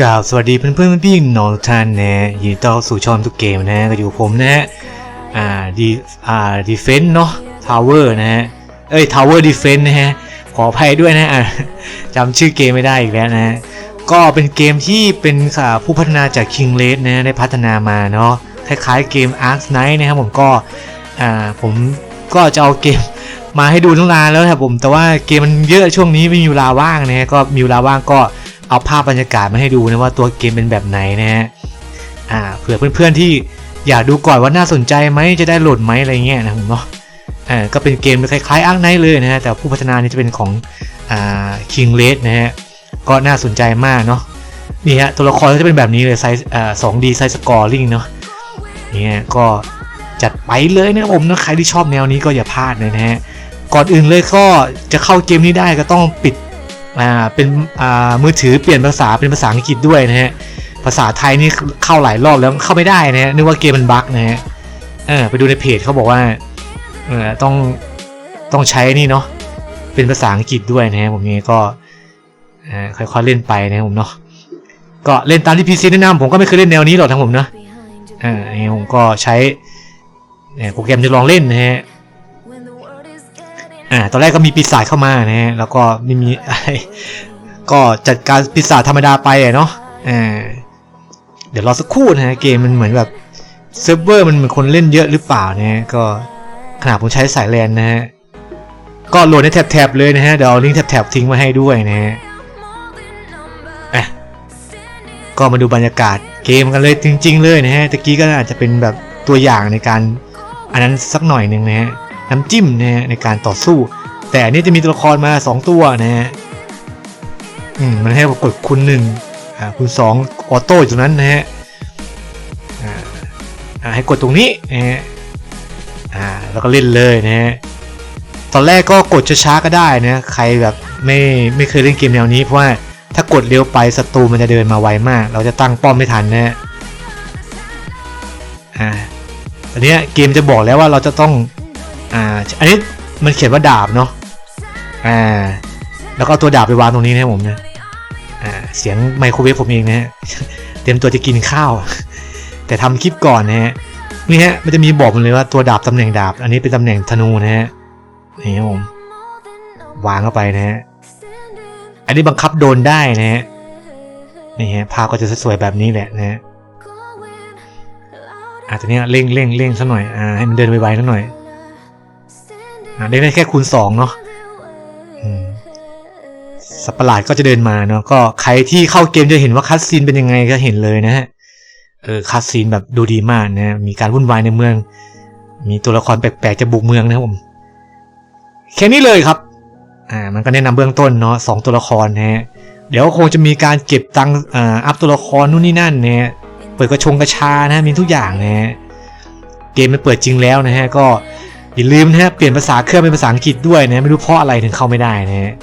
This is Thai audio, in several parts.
กล่าวสวัสดีเพื่อนเพื่อนๆพี่น้องทุกท่านนะยินดีต้อนรับสู่ช่องทุกเกมนะก็อยู่ผมนะฮะอ่าดีอ่าดีเฟนต์เนาะทาวเวอร์นะฮะเอ้ยทาวเวอร์ดีเฟนต์นะฮะขออภัยด้วยนะอะจำชื่อเกมไม่ได้อีกแล้วนะฮะก็เป็นเกมที่เป็นอ่าผู้พัฒนาจาก King r a d นะ ได้พัฒนามาเนาะคล้ายๆเกม Ark Knight นะครับผมก็อ่าผมก็จะเอาเกมมาให้ดูตั้งนานแล้วครับผมแต่ว่าเกมมันเยอะช่วงนี้ไม่มีเวลาว่างนะฮะก็มีเวลาว่างก็ เอาภาพบรรยากาศมาให้ดูนะว่าตัวเกมเป็นแบบไหนนะฮะอ่าเผื่อเพื่อนๆที่อยากดูก่อนว่าน่าสนใจไหมจะได้โหลดไหมอะไรเงี้ยนะผมเนาะอ่าก็เป็นเกมคล้ายๆอาร์คไนเลยนะฮะแต่ผู้พัฒนานี่จะเป็นของอ่าคิงเลสนะฮะก็น่าสนใจมากเนาะนี่ฮะตัวละครก็จะเป็นแบบนี้เลยไซส์อ่าสองดีไซส์สกอร์ลิงเนาะเนี่ยก็จัดไปเลยนะครับผมนะใครที่ชอบแนวนี้ก็อย่าพลาดเลยนะฮะก่อนอื่นเลยก็จะเข้าเกมนี้ได้ก็ต้องปิด อ่าเป็นอ่ามือถือเปลี่ยนภาษาเป็นภาษาอังกฤษด้วยนะฮะภาษาไทยนี่เข้าหลายรอบแล้วเข้าไม่ได้นะฮะนึกว่าเกมมันบั๊กนะฮะเออไปดูในเพจเขาบอกว่าเออต้องต้องใช้นี่เนาะเป็นภาษาอังกฤษด้วยนะฮะผมนี่ก็ค่อยๆเล่นไปนะผมเนาะก็เล่นตามที่พีซีแนะนำผมก็ไม่เคยเล่นแนวนี้หรอกทั้งผมเนาะอ่างงี้ผมก็ใช้โปรแกรมจะลองเล่นนะฮะ อ่า ตอนแรกก็มีปีศาจเข้ามานะฮะ แล้วก็ไม่มีอะไรก็จัดการปีศาจธรรมดาไปเนาะ อ่า เดี๋ยวรอสักครู่นะฮะ เกมมันเหมือนแบบเซิร์ฟเวอร์มันเหมือนคนเล่นเยอะหรือเปล่านะฮะ ก็ขนาดผมใช้สายแลนนะฮะ ก็โหลดในแท็บๆเลยนะฮะ เดี๋ยวเอาลิงก์แท็บๆทิ้งมาให้ด้วยนะฮะอะก็มาดูบรรยากาศเกมกันเลยจริง ๆ เลยนะฮะตะกี้ก็อาจจะเป็นแบบตัวอย่างในการอันนั้นสักหน่อยหนึ่งนะฮะ น้ำจิ้มนะฮะในการต่อสู้ แต่อันนี้จะมีตัวละครมา 2 ตัวนะฮะอืมมันให้กดคุณหนึ่งอ่าคุณสองออโต้อยู่ตรงนั้นนะฮะอ่าให้กดตรงนี้นะฮะอ่าแล้วก็เล่นเลยนะฮะตอนแรกก็กดช้าๆก็ได้นะใครแบบไม่ไม่เคยเล่นเกมแนวนี้เพราะว่าถ้ากดเร็วไปศัตรูมันจะเดินมาไวมาก เราจะตั้งป้อมไม่ทันนะฮะอ่าตอนนี้เกมจะบอกแล้วว่าเราจะต้อง อ่าอันนี้มันเขียนว่าดาบเนาะอ่าแล้วก็ตัวดาบไปวางตรงนี้นะครับผมนะอ่าเสียงไมโครเวฟผมเองนะฮะเตรียมตัวจะกินข้าว แต่ทำคลิปก่อนนะฮะนี่ฮะมันจะมีบอกมันเลยว่าตัวดาบตำแหน่งดาบ อันนี้เป็นตำแหน่งธนูนะฮะนี่ผมวางเข้าไปนะฮะอันนี้บังคับโดนได้นะฮะนี่ฮะภาพก็จะสวยแบบนี้แหละนะฮะอาจจะเนี้ยเร่งเร่งเร่งซะหน่อยอ่าให้มันเดินไวๆซะหน่อย เล่นได้แค่คูณสองเนาะสัตว์ประหลาดก็จะเดินมาเนาะก็ใครที่เข้าเกมจะเห็นว่าคัสซีนเป็นยังไงก็เห็นเลยนะฮะเออคัสซีนแบบดูดีมากนะมีการวุ่นวายในเมือง มีตัวละครแปลกๆจะบุกเมืองนะครับผมแค่นี้เลยครับ อ่า มันก็แนะนำเบื้องต้นเนาะสองตัวละครนะฮะเดี๋ยวคงจะมีการเก็บตังอ่าอัพตัวละครนู่นนี่นั่นนะฮะเปิดกระชงกระชานะมีทุกอย่างนะฮะเกมมันเปิดจริงแล้วนะฮะก็ อย่าลืมนะฮะเปลี่ยนภาษาเครื่องเป็นภาษาอังกฤษด้วยนะไม่รู้เพราะอะไรถึงเข้าไม่ได้นะฮะ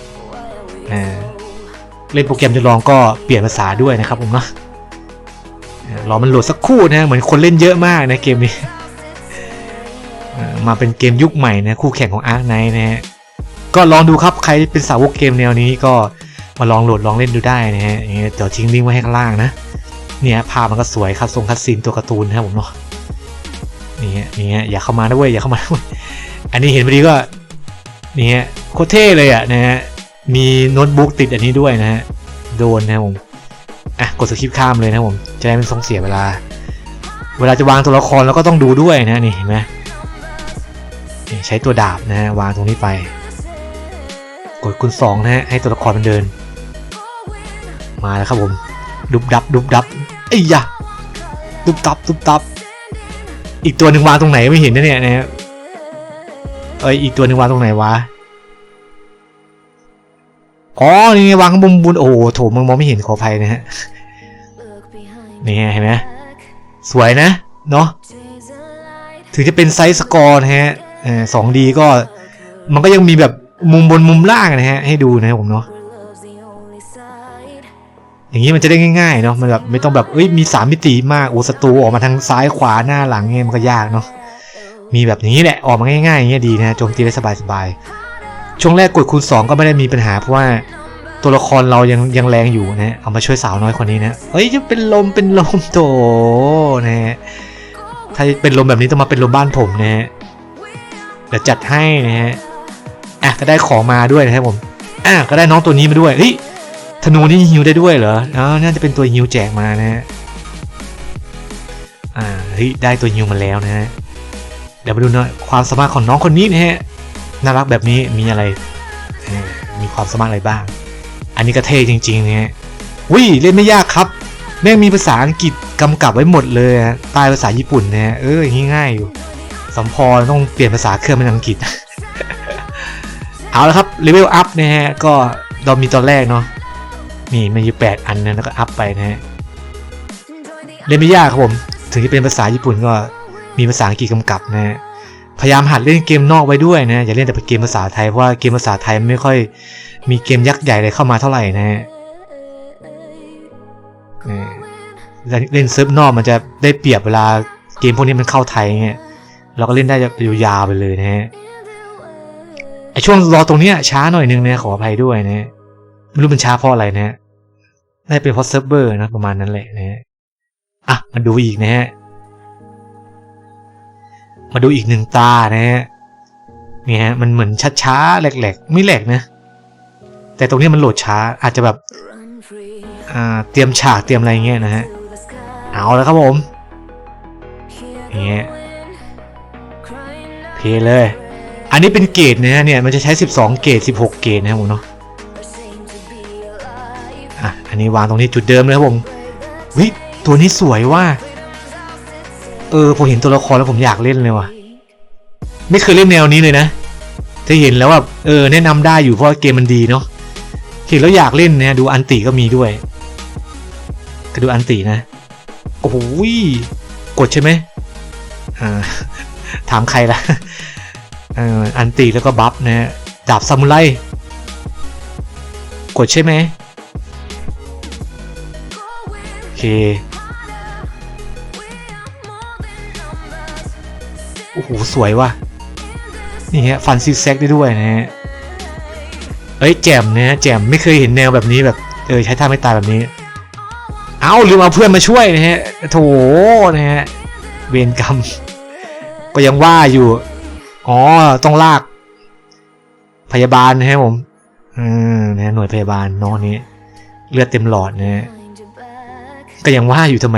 เล่นโปรแกรมจะลองก็เปลี่ยนภาษาด้วยนะครับผมเนาะรอมันโหลดสักครู่นะเหมือนคนเล่นเยอะมากนะเกมนี้มาเป็นเกมยุคใหม่นะคู่แข่งของ Ark Knight นะฮะก็ลองดูครับใครเป็นสาวกเกมแนวนี้ก็มาลองโหลดลองเล่นดูได้นะฮะเดี๋ยวทิ้งลิงก์ไว้ให้ข้างล่างนะเนี่ยภาพมันก็สวยคัดทรงคัดซีนตัวการ์ตูนนะครับผมเนาะ นี่ฮะนี่ฮะอย่าเข้ามานะเว้ยอย่าเข้ามานะเว้ยอันนี้เห็นพอดีก็นี่ฮะโคตรเท่เลยอะนะฮะมีโน้ตบุ๊กติดอันนี้ด้วยนะฮะโดนนะผมอะกดสคริปต์ข้ามเลยนะผมจะได้ไม่ต้องเสียเวลา เวลาจะวางตัวละครเราก็ต้องดูด้วยนะนี่เห็นไหมใช้ตัวดาบนะฮะวางตรงนี้ไป กดคูณสองนะฮะให้ตัวละครมันเดิน มาแล้วครับผม ดุบดับดุบดับไอ้ยะดุบตับดุบตับ อีกตัวหนึ่งวางตรงไหนไม่เห็นนะเนี่ยนะฮะเอ้ยอีกตัวหนึ่งวางตรงไหนวะอ๋อนี่วางข้างบนบนโอ้โหโถมึงมองไม่เห็นขออภัยนะฮะนี่เห็นไหมสวยนะเนาะถึงจะเป็นไซส์สกอร์นะฮะสองดีก็มันก็ยังมีแบบมุมบนมุมล่างนะฮะให้ดูนะผมเนาะ อย่างนี้มันจะได้ง่ายๆเนาะมันแบบไม่ต้องแบบเอ้ยมีสามมิติมากโอ้ศัตรูออกมาทางซ้ายขวาหน้าหลังเงี้ยมันก็ยากเนาะมีแบบนี้แหละออกมาง่ายๆอย่างเงี้ยดีนะโจมตีได้สบายๆช่วงแรกกดคูณ2ก็ไม่ได้มีปัญหาเพราะว่าตัวละครเรายังยังแรงอยู่นะฮะเอามาช่วยสาวน้อยคนนี้นะเอ้ยจะเป็นลมเป็นลมโตนะฮะถ้าเป็นลมแบบนี้ต้องมาเป็นลมบ้านผมนะฮะเดี๋ยวจัดให้นะฮะอะก็ได้ของมาด้วยนะครับผมอะก็ได้น้องตัวนี้มาด้วยเฮ้ย ธนูนี่ฮิวได้ด้วยเหรออ๋อน่าจะเป็นตัวฮิวแจกมานะฮะ อ่า เฮ้ย ได้ตัวฮิวมาแล้วนะฮะ เดี๋ยวมาดูน่อยความสามารถของน้องคนนี้นะฮะ น่ารักแบบนี้มีอะไร มีความสามารถอะไรบ้าง อันนี้ก็เท่จริงๆนี่ยวิเล่นไม่ยากครับ แม่งมีภาษาอังกฤษกำกับไว้หมดเลยใต้ภาษาญี่ปุ่นเนี่ยเออง่ายอยู่สมพรต้องเปลี่ยนภาษาเครื่องเป็นอังกฤษ เอาละครับเลเวลอัพนะฮะ ก็เรามีตอนแรกเนาะ นี่มันอยู่แปดอันนะแล้วก็อัพไปนะฮะเล่นไม่ยากครับผม ถึงจะเป็นภาษาญี่ปุ่นก็มีภาษาอังกฤษกำกับนะฮะพยายามหัดเล่นเกมนอกไว้ด้วยนะอย่าเล่นแต่เกมภาษาไทยเพราะว่าเกมภาษาไทยไม่ค่อยมีเกมยักษ์ใหญ่อะไรเข้ามาเท่าไหร่นะฮะเออเล่นเซิร์ฟนอกมันจะได้เปรียบเวลาเกมพวกนี้มันเข้าไทยเงี้ยเราก็เล่นได้ยาวๆไปเลยนะฮะไอช่วงรอตรงเนี้ยช้าหน่อยนึงนะขออภัยด้วยนะฮะ ไม่รู้มันช้าเพราะอะไรนะฮะน่าเป็นเพราะเซิร์ฟเวอร์นะประมาณนั้นแหละนะฮะอะมาดูอีกนะฮะมาดูอีกหนึ่งตานะฮะนี่ฮะมันเหมือนช้าๆแหลกๆ ไม่แหลกนะ แต่ตรงนี้มันโหลดช้าอาจจะแบบอ่าเตรียมฉากเตรียมอะไรเงี้ยนะฮะเอาแล้วครับผมเงี้ยเพลย์เลย อันนี้เป็นเกรดนะฮะเนี่ยมันจะใช้ 12 เกรด16 เกรดนะครับผมเนาะ นนี้วางตรงนี้จุดเดิมเลยครับผมวิตัวนี้สวยว่า เออผมเห็นตัวละครแล้วผมอยากเล่นเลยว่ะ ไม่เคยเล่นแนวนี้เลยนะจะเห็นแล้วแบบเออแนะนำได้อยู่เพราะเกมมันดีเนาะเห็นแล้วอยากเล่นนะดูอันติก็มีด้วยก็ดูอันตินะโอ้โหกดใช่ไหมอ่าถามใครล่ะอออันติแล้วก็บัฟนะดาบซามูไรกดใช่ไหม โอเคโอ้โห สวยว่ะ นี่ฮะ ฟันซิกแซกได้ด้วยนะฮะ เอ้ย แจ่มนะฮะ แจ่มไม่เคยเห็นแนวแบบนี้แบบ เออ ใช้ท่าไม่ตายแบบนี้ เอาลืมเอาเพื่อนมาช่วยนะฮะ โถนะฮะ เวรกรรม ก็ยังว่าอยู่ อ๋อ ต้องลาก พยาบาลนะฮะผม อืมนะหน่วยพยาบาลน้องนี้ เลือดเต็มหลอดนะฮะ ก็ยังว่าอยู่ทำไม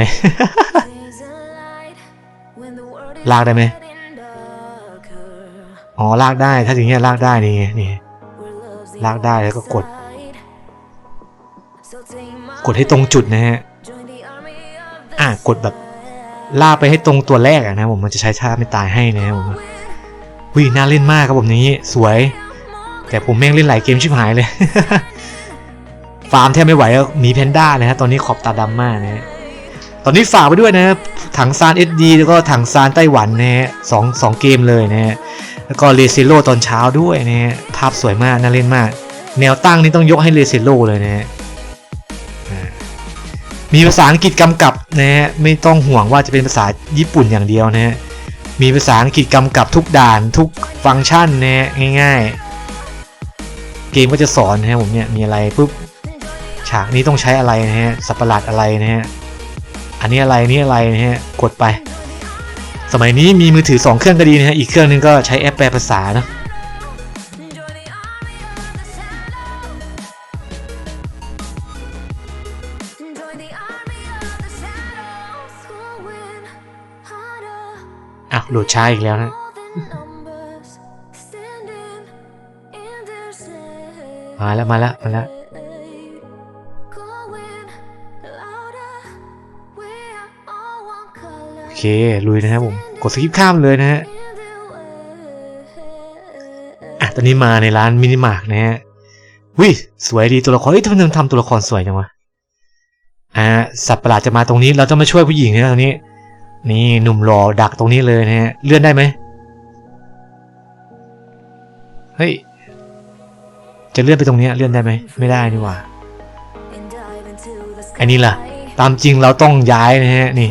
ลากได้ไหมอ๋อลากได้ถ้าอย่างเงี้ยลากได้นี่ไงนี่ลากได้แล้วก็กด กดให้ตรงจุดนะฮะอะกดแบบลากไปให้ตรงตัวแรกอะนะผมมันจะใช้ท่าไม่ตายให้นะครับผมวิน่าเล่นมากครับผมนี้สวย แต่ผมแม่งเล่นหลายเกมชิบหายเลย ฟาร์มแทบไม่ไหวแล้วหมีแพนด้านะฮะตอนนี้ขอบตาดำมากนะฮะตอนนี้ฝากไปด้วยนะถังซาน SD แล้วก็ถังซานไต้หวันนะฮะสองสองเกมเลยนะฮะแล้วก็เลเซโลตอนเช้าด้วยนะฮะภาพสวยมากน่าเล่นมาก แนวตั้งนี่ต้องยกให้เลเซโลเลยนะฮะอ่ามีภาษาอังกฤษกำกับนะฮะไม่ต้องห่วงว่าจะเป็นภาษาญี่ปุ่นอย่างเดียวนะฮะมีภาษาอังกฤษกำกับทุกด่านทุกฟังก์ชันนะฮะง่าย ๆ เกมก็จะสอนนะฮะผมเนี่ยมีอะไรปุ๊บ ฉากนี้ต้องใช้อะไรนะฮะสัตว์ประหลาดอะไรนะฮะอันนี้อะไรนี่อะไรนะฮะกดไป สมัยนี้มีมือถือ 2 เครื่องก็ดีนะฮะอีกเครื่องนึงก็ใช้แอปแปลภาษาเนะอ้าวโหลดช้าอีกแล้วนะมาแล้วมาแล้วมาแล้ว เค ลุยนะครับผม กดสกิปข้ามเลยนะฮะอะตอนนี้มาในร้านมินิมาร์กนะฮะวิสวยดีตัวละครเอ้ยทำไมทำตัวละครสวยจังวะอ่าสัตว์ประหลาดจะมาตรงนี้เราต้องมาช่วยผู้หญิงนะตรงนี้ นี่หนุ่มหล่อดักตรงนี้เลยนะฮะเลื่อนได้ไหมเฮ้ยจะเลื่อนไปตรงนี้เลื่อนได้ไหมไม่ได้นี่ว่าอันนี้ล่ะ ตามจริงเราต้องย้ายนะฮะนี่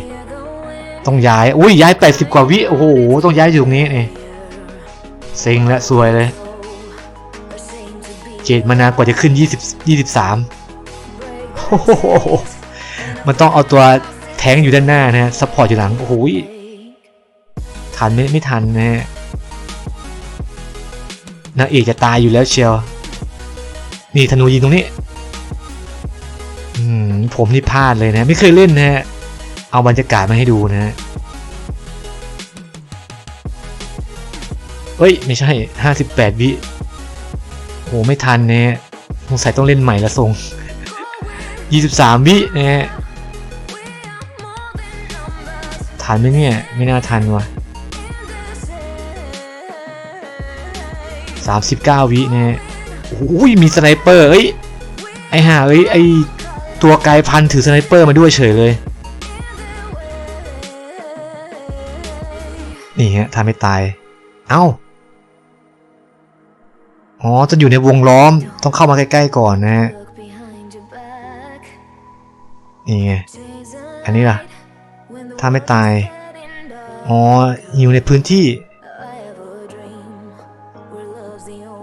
ต้องย้าย อุ้ยย้าย 80 กว่าวิ โอ้โห ต้องย้ายอยู่ตรงนี้นี่เซ็งและซวยเลยเจดมานานกว่าจะขึ้น 20 23โอ้โหมันต้องเอาตัวแทงอยู่ด้านหน้านะฮะซัพพอร์ตอยู่หลัง โอ้โหทันไม่ไม่ทันนะฮะนางเอกจะตายอยู่แล้วเชียว นี่ธนูยิงตรงนี้ อืม ผมนี่พลาดเลยนะ ไม่เคยเล่นนะฮะ เอาบรรยากาศมาให้ดูนะฮะเฮ้ย ไม่ใช่ห้าสิบแปดวิโห ไม่ทันเนี่ยสงสัยต้องเล่นใหม่ละทรงยี่สิบสามวินะฮะทันไหมเนี่ย ไม่น่าทันว่ะสามสิบเก้าวินะฮะโอ้ยมีสไนเปอร์เอ้ย ไอห่าเอ้ย ไอตัวกายพันถือสไนเปอร์มาด้วยเฉยเลย นี่ฮะทำให้ตาย เอ้า อ๋อ จะอยู่ในวงล้อม ต้องเข้ามาใกล้ๆก่อนนะฮะ นี่ไง อันนี้ล่ะ ถ้าไม่ตาย อ๋อ อยู่ในพื้นที่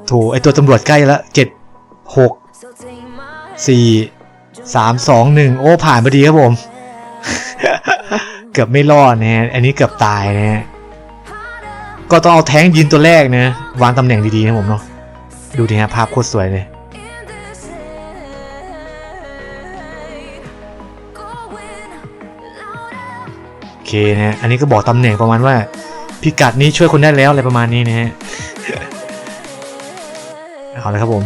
โถไอตัวตำรวจใกล้แล้วเจ็ดหกสี่สามสองหนึ่งโอ้ ผ่านพอดีครับผม เกือบไม่รอดนะฮะ อันนี้เกือบตายนะฮะ ก็ต้องเอาแท้งยืนตัวแรกนะวางตำแหน่งดีๆนะผมเนาะดูดิฮะภาพโคตรสวยเลยโอเคนะฮะอันนี้ก็บอกตำแหน่งประมาณว่าพิกัดนี้ช่วยคนได้แล้วอะไรประมาณนี้นะฮะเอาลยครับผม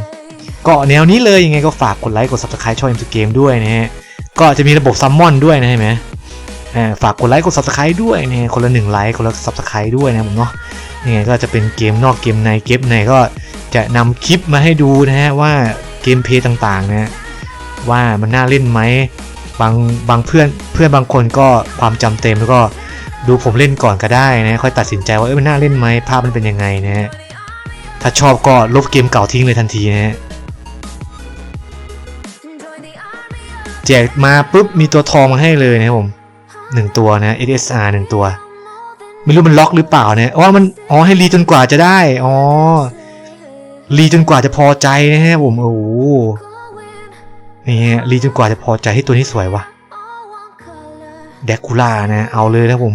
ก็แนวนี้เลยยังไงก็ฝากกดไลค์กด subscribe ช่อง M เกมด้วยนะฮะก็จะมีระบบซัมมอนด้วยนะเห็นไหมฝากกดไลค์กด subscribe ด้วยนะฮะคนละหนึ่งไลค์คนละ subscribe ด้วยนะผมเนาะ ยังไงก็จะเป็นเกมนอกเกมในเกมในก็จะนำคลิปมาให้ดูนะฮะว่าเกมเพย์ต่างๆนะฮะว่ามันน่าเล่นไหมบางบางเพื่อนเพื่อนบางคนก็ความจำเต็มแล้วก็ดูผมเล่นก่อนก็ได้นะค่อยตัดสินใจว่าเอ้ยมันน่าเล่นไหมภาพมันเป็นยังไงนะฮะถ้าชอบก็ลบเกมเก่าทิ้งเลยทันทีนะฮะแจกมาปุ๊บมีตัวทองมาให้เลยนะครับผมหนึ่งตัวนะ SSR หนึ่งตัว ไม่รู้มันล็อกหรือเปล่าเนี่ยอ๋อมันอ๋อให้รีจนกว่าจะได้อ๋อรีจนกว่าจะพอใจนะฮะผมโอ้โหนี่ฮะรีจนกว่าจะพอใจให้ตัวนี้สวยวะเดคูล่านะเอาเลยนะผม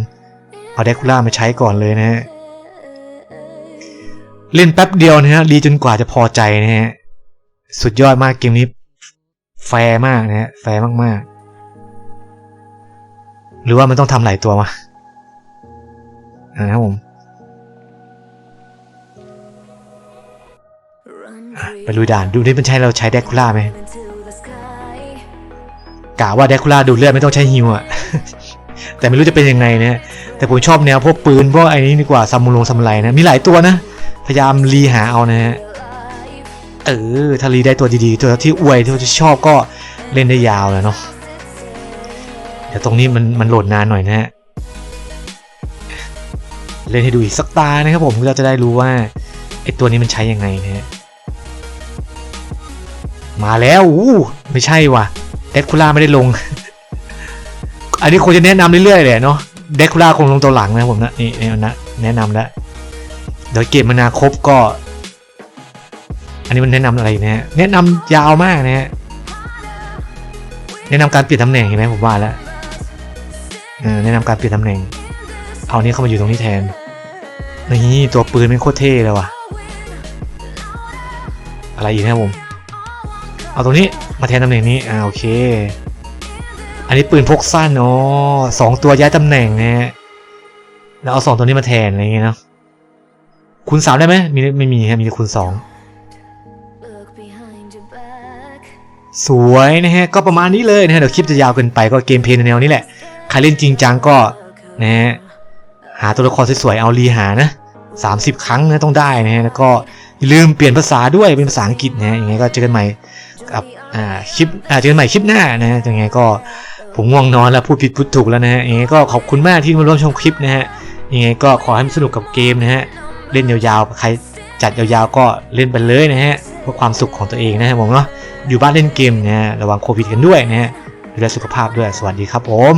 เอาเดคูล่ามาใช้ก่อนเลยนะฮะเล่นแป๊บเดียวนะฮะรีจนกว่าจะพอใจนะฮะสุดยอดมากเกมนี้ แฟร์มากนะฮะแฟร์มากๆ หรือว่ามันต้องทำหลายตัวมา นะครับผมไปลุยด่านดูนี่มันใช่เราใช้เดคูล่าไหมกะว่าเดคูล่าดูดเลือดไม่ต้องใช้ฮิวอะแต่ไม่รู้จะเป็นยังไงนะแต่ผมชอบแนวพวกปืนพวกไอ้นี้ดีกว่าซามูลงซามูไรนะมีหลายตัวนะ พยายามรีหาเอานะฮะเออถ้ารีได้ตัวดีๆ ตัวที่อวยที่ชอบก็เล่นได้ยาวเลยเนาะเดี๋ยวตรงนี้มันมันโหลดนานหน่อยนะฮะ เล่นให้ดูอีกสักตานะครับผมเราจะได้รู้ว่าไอตัวนี้มันใช้ยังไงนะฮะมาแล้วอู้ไม่ใช่ว่ะเดคูล่าไม่ได้ลง อันนี้คงจะแนะนำเรื่อยๆเลยเนาะเดคูล่าคงลงตัวหลังนะผมนะนี่นี่นะแนะนำแล้วเดี๋ยวเกมมานาครบก็ อันนี้มันแนะนำอะไรนะฮะแนะนำยาวมากนะฮะแนะนำการเปลี่ยนตำแหน่งเห็นไหมผมว่าแล้วแนะนำการเปลี่ยนตำแหน่งเอานี้เข้ามาอยู่ตรงนี้แทน นี่ตัวปืนเป็นโคตรเท่เลยว่ะ อะไรอีกนะผม เอาตรงนี้มาแทนตำแหน่งนี้ อ่าโอเค อันนี้ปืนพกสั้นอ๋อสองตัวย้ายตำแหน่งนะแล้วเอาสองตัวนี้มาแทนอะไรอย่างเงี้ยเนาะคูณสามได้ไหมมีไม่มีครับมีแต่คูณสองสวยนะฮะก็ประมาณนี้เลยนะฮะเดี๋ยวคลิปจะยาวเกินไปก็เกมเพลย์ในแนวนี้แหละ ใครเล่นจริงจังก็นะฮะ หาตัวละครสวยๆเอารีหานะ30 ครั้งนะต้องได้นะฮะแล้วก็อย่าลืมเปลี่ยนภาษาด้วยเป็นภาษาอังกฤษนะฮะยังไงก็เจอกันใหม่กับอ่าคลิปอ่าเจอกันใหม่คลิปหน้านะฮะยังไงก็ผมง่วงนอนแล้วพูดผิดพูดถูกแล้วนะฮะยังไงก็ขอบคุณมากที่มาร่วมชมคลิปนะฮะยังไงก็ขอให้สนุกกับเกมนะฮะเล่นยาวๆใครจัดยาวๆก็เล่นไปเลยนะฮะเพื่อความสุขของตัวเองนะฮะผมเนาะอยู่บ้านเล่นเกมนะฮะระวังโควิดกันด้วยนะฮะดูแลสุขภาพด้วยสวัสดีครับผม